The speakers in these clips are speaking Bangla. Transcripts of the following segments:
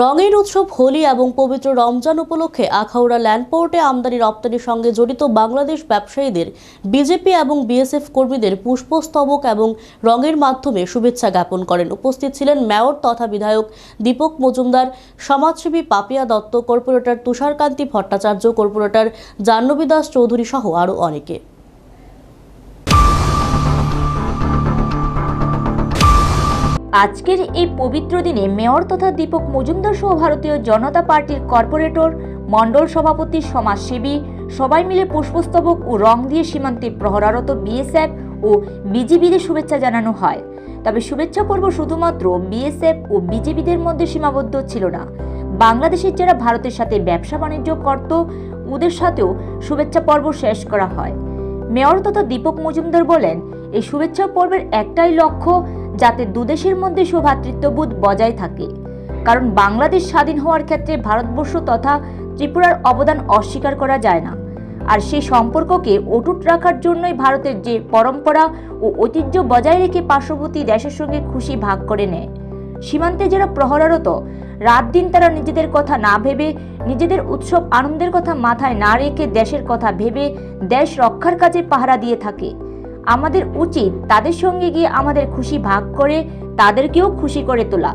রঙের উৎসব, হোলি এবং পবিত্র রমজান উপলক্ষে আখাউড়া ল্যান্ডপোর্টে আমদানি রপ্তানির সঙ্গে জড়িত বাংলাদেশ ব্যবসায়ীদের বিজেপি এবং বিএসএফ কর্মীদের পুষ্পস্তবক এবং রঙের মাধ্যমে শুভেচ্ছা জ্ঞাপন করেন। উপস্থিত ছিলেন মেয়র তথা বিধায়ক দীপক মজুমদার, সমাজসেবী পাপিয়া দত্ত, কর্পোরেটর তুষারকান্তি ভট্টাচার্য, কর্পোরেটর জাহ্নবী দাস চৌধুরী সহ আরও অনেকে। আজকের এই পবিত্র দিনে মেয়র তথা দীপক মজুমদার সহ ভারতীয় জনতা পার্টির কর্পোরেটর, মণ্ডল সভাপতি, সমাজসেবী সবাই মিলে পুষ্পস্তবক ও রং দিয়ে সীমান্তে প্রহরারত বিএসএফ ও বিজিবিদের শুভেচ্ছা জানানো হয়। তবে শুভেচ্ছা পর্ব শুধুমাত্র বিএসএফ ও বিজেপিদের মধ্যে সীমাবদ্ধ ছিল না। বাংলাদেশের যারা ভারতের সাথে ব্যবসা বাণিজ্য করত, ওদের সাথেও শুভেচ্ছা পর্ব শেষ করা হয়। মেয়র তথা দীপক মজুমদার বলেন, এই শুভেচ্ছা পর্বের একটাই লক্ষ্য যাতে দুদেশের মধ্যে সৌভ্রাতৃত্ববোধ বজায় থাকে। কারণ বাংলাদেশ স্বাধীন হওয়ার ক্ষেত্রে ভারতবর্ষ তথা ত্রিপুরার অবদান অস্বীকার করা যায় না। আর সেই সম্পর্ককে অটুট রাখার জন্যই ভারতের যে পরম্পরা ও ঐতিহ্য বজায় রেখে পার্শ্ববর্তী দেশের সঙ্গে খুশি ভাগ করে নেয়। সীমান্তে যারা প্রহরারত, রাত দিন তারা নিজেদের কথা না ভেবে, নিজেদের উৎসব আনন্দের কথা মাথায় না রেখে দেশের কথা ভেবে দেশ রক্ষার কাজে পাহারা দিয়ে থাকে। আমাদের উচিত তাদের সঙ্গে গিয়ে আমাদের খুশি ভাগ করে তাদেরকেও খুশি করে তোলা।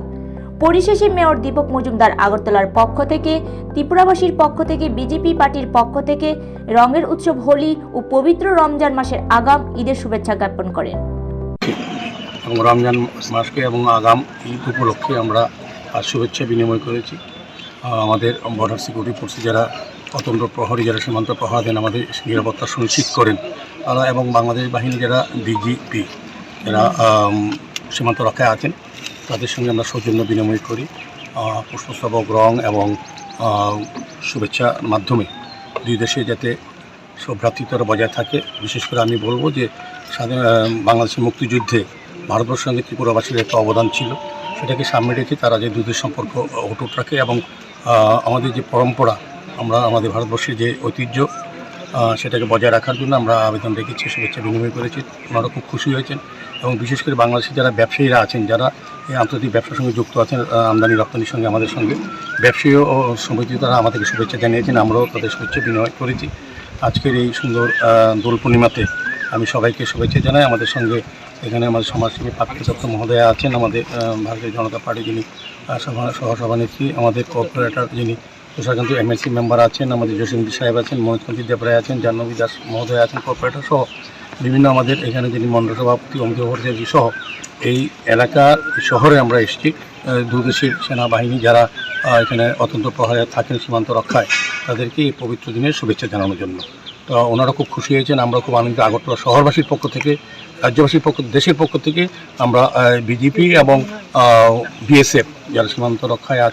পরিশেষে মেয়র দীপক মজুমদার আগরতলার পক্ষ থেকে, ত্রিপুরাবাসীর পক্ষ থেকে, বিজেপি পার্টির পক্ষ থেকে রঙের উৎসব হোলি ও পবিত্র রমজান মাসের আগাম ঈদের শুভেচ্ছা জ্ঞাপন করেন। রমজান মাসকে এবং আগাম ঈদ উপলক্ষে আমরা শুভেচ্ছা বিনিময় করেছি। আমাদের বর্ডার সিকিউরিটি ফোর্সে যারা অতন্ত্র প্রহরী যারা সীমান্ত প্রহরা দেন আমাদের নিরাপত্তা সুনিশ্চিত করেন। এবং বাংলাদেশ বাহিনী যারা ডিজিপি যারা সীমান্ত রক্ষায় আছেন, তাদের সঙ্গে আমরা সৌজন্য বিনিময় করি। পুষ্পস্তবক, রং এবং শুভেচ্ছার মাধ্যমে। দুই দেশে যাতে সৌভ্রাতৃত্বটা বজায় থাকে। বিশেষ করে আমি বলব যে, স্বাধীন বাংলাদেশের মুক্তিযুদ্ধে ভারতবর্ষের সঙ্গে ত্রিপুরাবাসীর একটা অবদান ছিল। সেটাকে সামনে রেখে তারা যে দুধের সম্পর্ক অটুট রাখে এবং আমাদের যে পরম্পরা আমরা আমাদের ভারতবর্ষের যে ঐতিহ্য সেটাকে বজায় রাখার জন্য আমরা আবেদন রেখেছি, শুভেচ্ছা বিনিময় করেছি। ওনারা খুব খুশি হয়েছেন এবং বিশেষ করে বাংলাদেশের যারা ব্যবসায়ীরা আছেন, যারা এই আন্তর্জাতিক ব্যবসার সঙ্গে যুক্ত আছেন আমদানি রপ্তানির সঙ্গে আমাদের সঙ্গে ব্যবসায়ী ও তারা আমাদেরকে শুভেচ্ছা জানিয়েছেন, আমরাও তাদের শুভেচ্ছা বিনিময় করেছি। আজকের এই সুন্দর দোল পূর্ণিমাতে আমি সবাইকে শুভেচ্ছা জানাই। আমাদের সঙ্গে এখানে আমাদের সমাজসেবী পার্থ দত্ত মহোদয়া আছেন, আমাদের ভারতীয় জনতা পার্টি যিনি সভা- সহসভানেত্রী, আমাদের কর্পোরেটর যিনি তুষারকান্তি এমএলসি মেম্বার আছেন, আমাদের জসিমদি সাহেব আছেন মনোজকান্তি দেবরায় আছেন, জাহ্নবী দাস মহোদয় আছেন কর্পোরেটর সহ বিভিন্ন আমাদের এখানে যিনি মণ্ডল সভাপতি অমিত ভট্টাচার্য সহ এই এলাকার শহরে আমরা এসেছি। দুদেশের সেনাবাহিনী যারা এখানে অত্যন্ত প্রহারে থাকেন সীমান্ত রক্ষায়, তাদেরকে এই পবিত্র দিনের শুভেচ্ছা জানানোর জন্য। তো ওনারা খুব খুশি হয়েছেন, আমরা খুব আনন্দিত। আগরতলা শহরবাসীর পক্ষ থেকে, রাজ্যবাসীর পক্ষ, দেশের পক্ষ থেকে আমরা বিজেপি এবং বিএসএফ যারা সীমান্ত রক্ষায় আছে